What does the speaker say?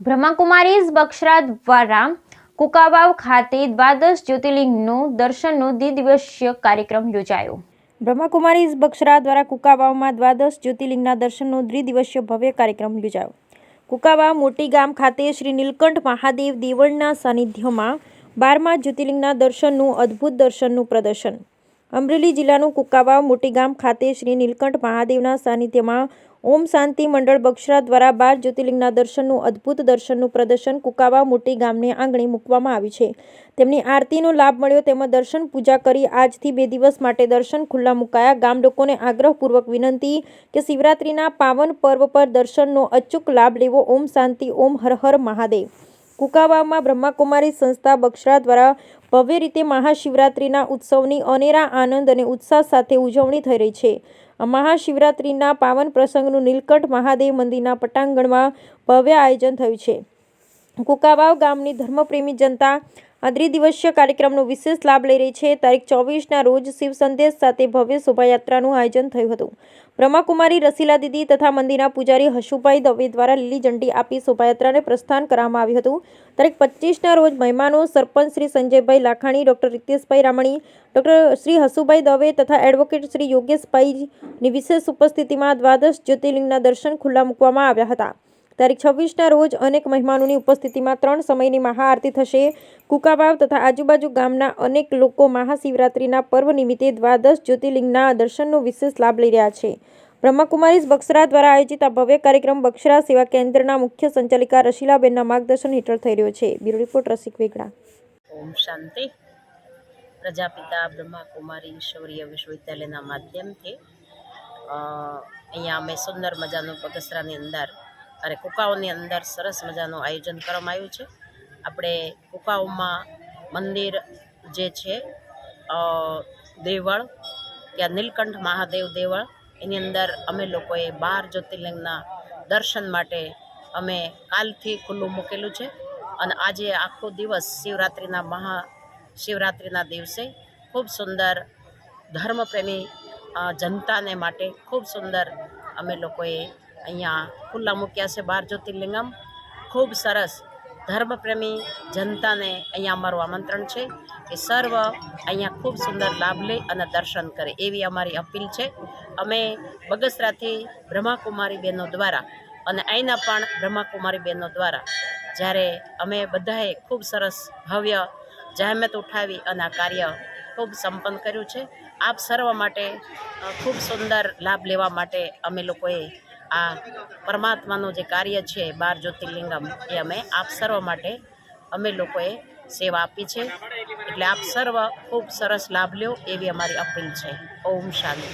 બ્રહ્માકુમારીઝ બક્ષરા દ્વારા કુકાવાવ ખાતે દ્વાદશ જ્યોતિર્લિંગનું દર્શનનો દ્વિદિવસીય કાર્યક્રમ યોજાયો. બ્રહ્માકુમારીઝ બક્ષરા દ્વારા કુકાવાવમાં દ્વાદશ જ્યોતિર્લિંગના દર્શનનો દ્વિદિવસીય ભવ્ય કાર્યક્રમ યોજાયો. કુકાવાવ મોટી ગામ ખાતે શ્રી નીલકંઠ મહાદેવ દેવળના સાનિધ્યમાં બારમા જ્યોતિર્લિંગના દર્શનનું અદ્ભુત દર્શનનું પ્રદર્શન અમરેલી જિલ્લાનું કુકાવાવ મોટી ગામ ખાતે શ્રી નીલકંઠ મહાદેવના સાનિધ્યમાં ઓમ શાંતિ મંડળ બક્ષરા દ્વારા બાર જ્યોતિર્લિંગના દર્શનનું અદ્ભુત દર્શનનું પ્રદર્શન કુકાવાવ મોટી ગામને આંગણે મૂકવામાં આવ્યું છે. તેમની આરતીનો લાભ મળ્યો તેમજ દર્શન પૂજા કરી આજથી બે દિવસ માટે દર્શન ખુલ્લા મુકાયા. ગામ લોકોને આગ્રહપૂર્વક વિનંતી કે શિવરાત્રિના પાવન પર્વ પર દર્શનનો અચૂક લાભ લેવો. ઓમ શાંતિ, ઓમ હર હર મહાદેવ. કુકાવાવમાં બ્રહ્માકુમારી સંસ્થા બક્ષરા દ્વારા ભવ્ય રીતે મહાશિવરાત્રિના ઉત્સવની અનેરા આનંદ અને ઉત્સાહ સાથે ઉજવણી થઈ રહી છે. મહાશિવરાત્રિના પાવન પ્રસંગનું નીલકંઠ મહાદેવ મંદિરના પટાંગણમાં ભવ્ય આયોજન થયું છે. કુકાવાવ ગામની ધર્મપ્રેમી જનતા આ ત્રિદિવસીય કાર્યક્રમનો વિશેષ લાભ લઈ રહી છે. તારીખ ચોવીસના રોજ શિવ સંદેશ સાથે ભવ્ય શોભાયાત્રાનું આયોજન થયું હતું. બ્રહ્માકુમારી, રસીલા દીદી તથા મંદિરના પૂજારી હશુભાઈ દવે દ્વારા લીલી ઝંડી આપી શોભાયાત્રાને પ્રસ્થાન કરવામાં આવ્યું હતું. તારીખ પચીસના રોજ મહેમાનો સરપંચ શ્રી સંજયભાઈ લાખાણી, ડૉક્ટર રિતેશભાઈ રામણી, ડૉક્ટર શ્રી હસુભાઈ દવે તથા એડવોકેટ શ્રી યોગેશભાઈની વિશેષ ઉપસ્થિતિમાં દ્વાદશ જ્યોતિર્લિંગના દર્શન ખુલ્લા મૂકવામાં આવ્યા હતા. તારીખ છવ્વીસના રોજ અનેક મહેમાનોની ઉપસ્થિતિમાં ત્રણ સમયની મહાઆરતી થશે. કુકાવાવ તથા આજુબાજુ ગામના અનેક લોકો મહાશિવરાત્રિના પર્વ નિમિત્તે દ્વાદશ જ્યોતિર્લિંગના દર્શનનો વિશેષ લાભ લઈ રહ્યા છે. બ્રહ્માકુમારીઝ બક્ષરા દ્વારા આયોજિત આ ભવ્ય કાર્યક્રમ બક્ષરા સેવા કેન્દ્રના મુખ્ય સંચાલિકા રશીલાબેનના માર્ગદર્શન હેઠળ થઈ રહ્યો છે. Bureau report Rasik Vegda. ઓમ શાંતિ. પ્રજાપિતા બ્રહ્માકુમારી ઈશ્વરીય વિશ્વવિદ્યાલયના માધ્યમથી અહીંયા અમે સુંદર મજાનું બગસરાની અંદર અને કુકાઓની અંદર સરસ મજાનું આયોજન કરવામાં આવ્યું છે. આપણે કુકાઓમાં મંદિર જે છે દેવળ, ત્યાં નીલકંઠ મહાદેવ દેવળ, એની અંદર અમે લોકોએ બાર જ્યોતિર્લિંગના દર્શન માટે અમે કાલથી ખુલ્લું મૂકેલું છે. અને આજે આખો દિવસ શિવરાત્રિના મહા, શિવરાત્રિના દિવસે ખૂબ સુંદર ધર્મપ્રેમી જનતાને માટે ખૂબ સુંદર અમે લોકોએ અહીંયા ખુલ્લા મૂક્યા છે બાર જ્યોતિર્લિંગમ. ખૂબ સરસ ધર્મપ્રેમી જનતાને અહીંયા અમારું આમંત્રણ છે કે સર્વ અહીંયા ખૂબ સુંદર લાભ લે અને દર્શન કરે એવી અમારી અપીલ છે. અમે બગસરાથી બ્રહ્માકુમારી બહેનો દ્વારા અને અહીંના પણ બ્રહ્માકુમારી બહેનો દ્વારા જ્યારે અમે બધાએ ખૂબ સરસ ભવ્ય જહેમત ઉઠાવી અને આ કાર્ય ખૂબ સંપન્ન કર્યું છે. આપ સર્વ માટે ખૂબ સુંદર લાભ લેવા માટે અમે લોકોએ આ પરમાત્માનું જે કાર્ય છે, બાર જ્યોતિર્લિંગમ, એ અમે આપ સર્વ માટે અમે લોકોએ સેવા આપી છે. એટલે આપ સર્વ ખૂબ સરસ લાભ લ્યો એવી અમારી અપીલ છે. ઓમ શાંતિ.